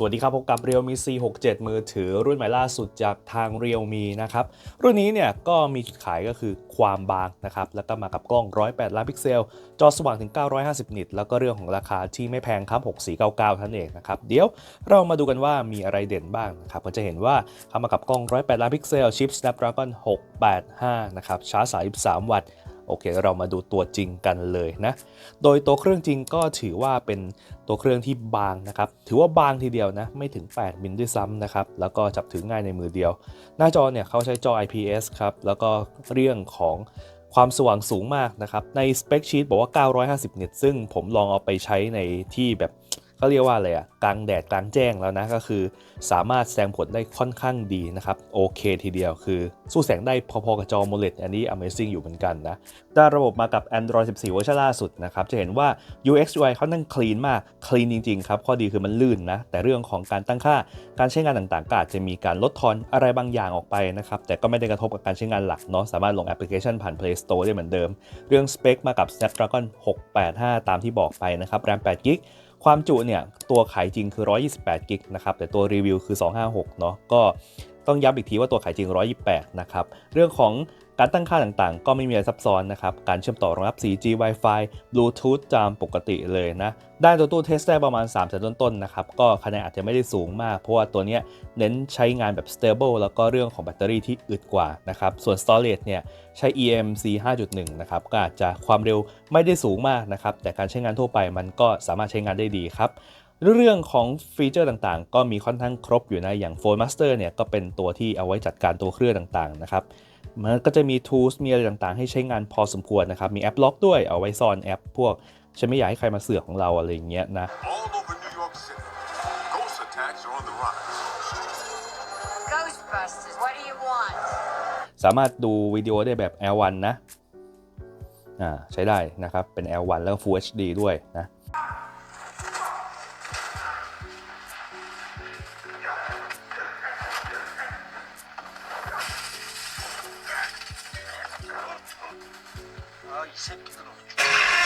สวัสดีครับ พบกับ Realme C67 มือถือรุ่นใหม่ล่าสุดจากทาง Realme นะครับ รุ่นนี้เนี่ยก็มีจุดขายก็คือความบางนะครับ แล้วก็มากับกล้อง 108 ล้านพิกเซล จอสว่างถึง 950 นิต แล้วก็เรื่องของราคาที่ไม่แพงครับ 6499ท่านเองนะครับ เดี๋ยวเรามาดูกันว่ามีอะไรเด่นบ้างนะครับ ก็จะเห็นว่าเข้ามากับกล้อง 108 ล้านพิกเซล ชิป Snapdragon 685 นะครับ ชาร์จ 33 วัตต์ โอเค เรามาดูตัวจริงกันเลยนะ โดยตัวเครื่องจริงก็ถือว่าเป็นตัวเครื่องที่บางนะครับ ถือว่าบางทีเดียวนะ ไม่ถึง 8 มิลด้วยซ้ำนะครับ แล้วก็จับถือง่ายในมือเดียว หน้าจอเนี่ยเขาใช้จอ IPS ครับ แล้วก็เรื่องของความสว่างสูงมากนะครับ ในสเปคชีตบอกว่า 950 นิตซึ่งผมลองเอาไปใช้ในที่แบบ เขาเรียกว่าอะไรอะกลางแดดกลางแจ้งแล้วนะก็คือ สามารถแสดงผลได้ค่อนข้างดีนะครับโอเคทีเดียวคือ สู้แสงได้พอๆกับจอ AMOLED อันนี้ Amazing อยู่เหมือนกันนะได้ระบบมากับ Android 14 เวอร์ชันล่าสุดนะครับจะเห็นว่า UX UI เขานั่งคลีนมากคลีนจริงๆครับข้อดีคือมันลื่นนะแต่เรื่องของการตั้งค่าการใช้งานต่างๆก็อาจจะมีการลดทอนอะไรบางอย่างออกไปนะครับแต่ก็ไม่ได้กระทบกับการใช้งานหลักเนาะสามารถลงแอปพลิเคชันผ่าน Play Store ได้เหมือนเดิม เรื่องสเปคมากับ Snapdragon 685 ตามที่บอกไปนะครับ RAM 8 g b ความจุเนี่ยตัวขายจริงคือ 128 g b นะครับ แต่ตัวรีวิวคือ 256 เนาะก็ต้องย้ำอีกทีว่าตัวขายจริง 128 นะครับ เรื่องของ การตั้งค่าต่างๆ ก็ไม่มีอะไรซับซ้อนนะครับ การเชื่อมต่อรองรับ 4G Wi-Fi Bluetooth ตามปกติเลยนะ ได้ตัวตู้เทสได้ประมาณ3แสนต้นๆนะครับ ก็คะแนนอาจจะไม่ได้สูงมาก เพราะว่าตัวเนี้ยเน้นใช้งานแบบ stable แล้วก็เรื่องของแบตเตอรี่ที่อึดกว่านะครับ ส่วน storage เนี่ยใช้ eMMC 5.1 นะครับ ก็อาจจะความเร็วไม่ได้สูงมากนะครับ แต่การใช้งานทั่วไปมันก็สามารถใช้งานได้ดีครับเรื่องของฟีเจอร์ต่างๆ ก็มีค่อนข้างครบอยู่นะ อย่าง Phone Master เนี่ยก็เป็นตัวที่เอาไว้จัดการตัวเครื่องต่างๆ นะครับ มันก็จะมี tools มีอะไรต่างๆ ให้ใช้งานพอสมควรนะครับ มีแอปล็อกด้วยเอาไว้ซ่อนแอป พวกฉันไม่อยากให้ใครมาเสือกของเราอะไรอย่างเงี้ยนะ All over New York City, ghost attacks are on the rise. Ghostbusters, what do you want? สามารถดูวิดีโอได้แบบ L1 นะ อ่า ใช้ได้นะครับ เป็น L1 แล้วก็ Full HD ด้วยนะ 아, 이 새끼들은.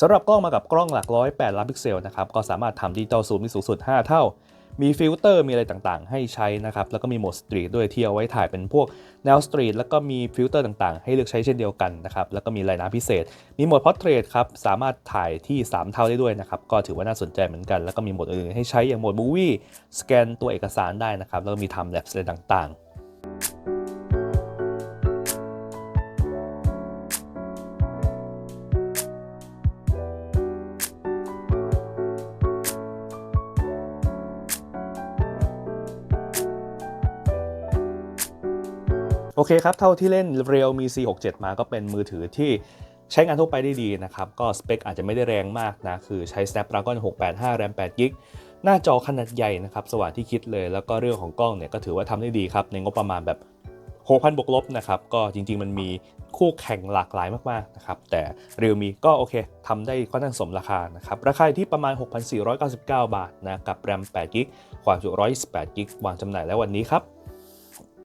สำหรับกล้องมากับกล้องหลักร้อย8ล้านพิกเซลนะครับก็สามารถทำดิจิตอลซูมได้สูงสุด 5 เท่า มีฟิลเตอร์มีอะไรต่างๆ ให้ใช้นะครับแล้วก็มีโหมดสตรีทด้วยที่เอาไว้ถ่ายเป็นพวกแนวสตรีทแล้วก็มีฟิลเตอร์ต่างๆ ให้เลือกใช้เช่นเดียวกันนะครับแล้วก็มีไลน์น้ำพิเศษ มีโหมดพอร์เทรตครับสามารถถ่ายที่ 3 เท่าได้ด้วยนะครับก็ถือว่าน่าสนใจเหมือนกัน แล้วก็มีโหมดอื่นให้ใช้อย่างโหมดมูวี่สแกนตัวเอกสารได้นะครับแล้วก็มีทำแลบอะไรต่างๆ โอเคครับ เท่าที่เล่น Realme C67 มาก็เป็นมือถือที่ใช้งานทั่วไปได้ดีนะครับ ก็สเปคอาจจะไม่ได้แรงมากนะ คือใช้ Snapdragon 685 RAM 8 g b หน้าจอขนาดใหญ่นะครับ สว่างที่คิดเลย แล้วก็เรื่องของกล้องเนี่ยก็ถือว่าทำได้ดีครับ ในงบประมาณแบบ 6,000 บวกลบนะครับ ก็จริง ๆ มันมีคู่แข่งหลากหลายมากๆนะครับ แต่ Realme ก็โอเคทำได้ค่อนข้างสมราคานะครับ ราคาที่ประมาณ 6,499 บาทนะ กับ RAM 8 g b ความจุ 128 g b วางจำหน่ายแล้ววันนี้ครับ